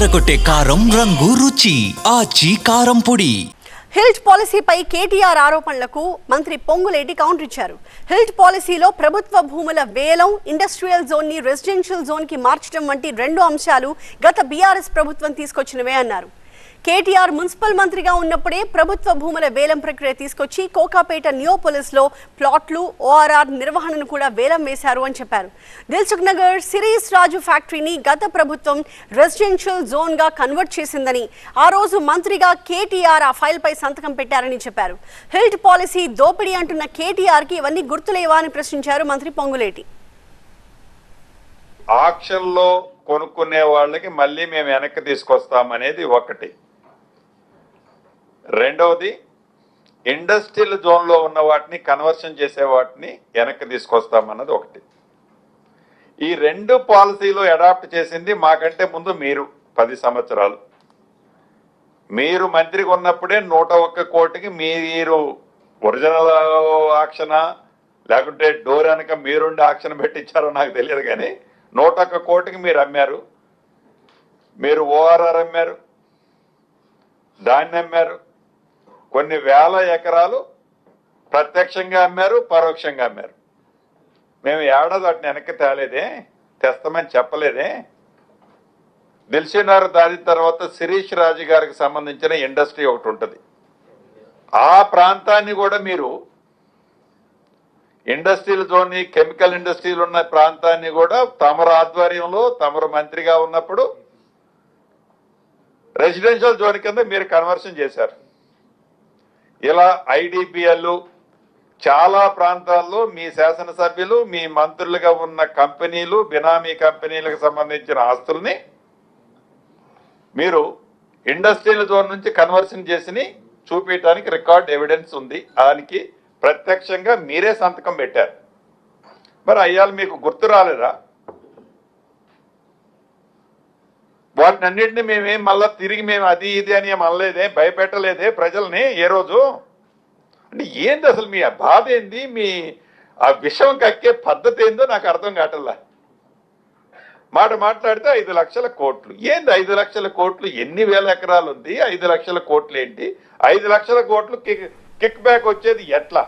ఎర్రగొట్టే కారం రంగు రుచి ఆచి కారం పొడి. హిల్ట్ పాలసీపై కేటీఆర్ ఆరోపణలకు మంత్రి పొంగులేటి కౌంటర్ ఇచ్చారు. హిల్ట్ పాలసీలో ప్రభుత్వ భూముల వేలం ఇండస్ట్రియల్ జోన్ని రెసిడెన్షియల్ జోన్కి మార్చడం వంటి రెండు అంశాలు గత బీఆర్ఎస్ ప్రభుత్వం తీసుకొచ్చినవే అన్నారు. కేటీఆర్ మున్సిపల్ మంత్రిగా ఉన్నప్పుడే ప్రభుత్వ భూముల వేలం ప్రక్రియ తీసుకొచ్చి కోకాపేట నియోపోలిస్లో ప్లాట్లు ఓఆర్ఆర్ నిర్వహణను కూడా వేలం వేశారు అని చెప్పారు. దిల్సుఖ్ నగర్ సిరీస్ రాజు ఫ్యాక్టరీని గత ప్రభుత్వం రెసిడెన్షియల్ జోన్గా కన్వర్ట్ చేసిందని ఆ రోజు మంత్రిగా కేటీఆర్ ఆ ఫైల్ పై సంతకం పెట్టారని చెప్పారు. హిల్ట్ పాలసీ దోపిడీ అంటున్న కేటీఆర్కి ఇవన్నీ గుర్తులేవా అని ప్రశ్నించారు మంత్రి పొంగులేటి. ఆక్షన్లో కొనుక్కునే వాళ్ళకి మళ్ళీ మేము వెనక్కి తీసుకొస్తామనేది ఒకటి. రెండవది ఇండస్ట్రియల్ జోన్లో ఉన్న వాటిని కన్వర్షన్ చేసే వాటిని వెనక్కి తీసుకొస్తామన్నది ఒకటి. ఈ రెండు పాలసీలు అడాప్ట్ చేసింది మాకంటే ముందు మీరు పది సంవత్సరాలు. మీరు మంత్రిగా ఉన్నప్పుడే నూట ఒక్క కోటికి మీరు ఒరిజినల్ ఆక్షణ లేకుంటే డోర్ వెనక మీరుండి ఆక్షన్ పెట్టించారో నాకు తెలియదు కానీ నూట ఒక్క కోటికి మీరు అమ్మారు. మీరు ఓఆర్ఆర్ అమ్మారు. దాన్ని అమ్మారు. కొన్ని వేల ఎకరాలు ప్రత్యక్షంగా అమ్మారు పరోక్షంగా అమ్మారు. మేము ఏడాది వాటిని వెనక్కి తేలేదే తెస్తామని చెప్పలేదే. నిలిచినారు దాని తర్వాత శిరీష్ రాజు గారికి సంబంధించిన ఇండస్ట్రీ ఒకటి ఉంటుంది. ఆ ప్రాంతాన్ని కూడా మీరు ఇండస్ట్రియల్ జోన్ కెమికల్ ఇండస్ట్రీలు ఉన్న ప్రాంతాన్ని కూడా తమరు ఆధ్వర్యంలో తమరు మంత్రిగా ఉన్నప్పుడు రెసిడెన్షియల్ జోన్ కింద మీరు కన్వర్షన్ చేశారు. ఇలా ఐడిపిఎల్ చాలా ప్రాంతాల్లో మీ శాసనసభ్యులు మీ మంత్రులుగా ఉన్న కంపెనీలు బినామీ కంపెనీలకు సంబంధించిన ఆస్తుల్ని మీరు ఇండస్ట్రియల్ జోన్ నుంచి కన్వర్షన్ చేసి చూపించడానికి రికార్డ్ ఎవిడెన్స్ ఉంది. దానికి ప్రత్యక్షంగా మీరే సంతకం పెట్టారు. మరి అయ్యాలు మీకు గుర్తు రాలేదా? వాటిని అన్నింటినీ మేమేం మళ్ళీ తిరిగి మేము అది ఇది అని ఏం అనలేదే భయపెట్టలేదే ప్రజల్ని ఏ రోజు? అంటే ఏంది అసలు మీ ఆ బాధ ఏంది? మీ ఆ విషయం కక్కే పద్ధతి ఏందో నాకు అర్థం కావట్లా. మాట మాట్లాడితే ఐదు లక్షల కోట్లు. ఏంది ఐదు లక్షల కోట్లు? ఎన్ని వేల ఎకరాలు ఉంది ఐదు లక్షల కోట్లు ఏంటి ఐదు లక్షల కోట్లు కిక్ కిక్ బ్యాక్ వచ్చేది ఎట్లా?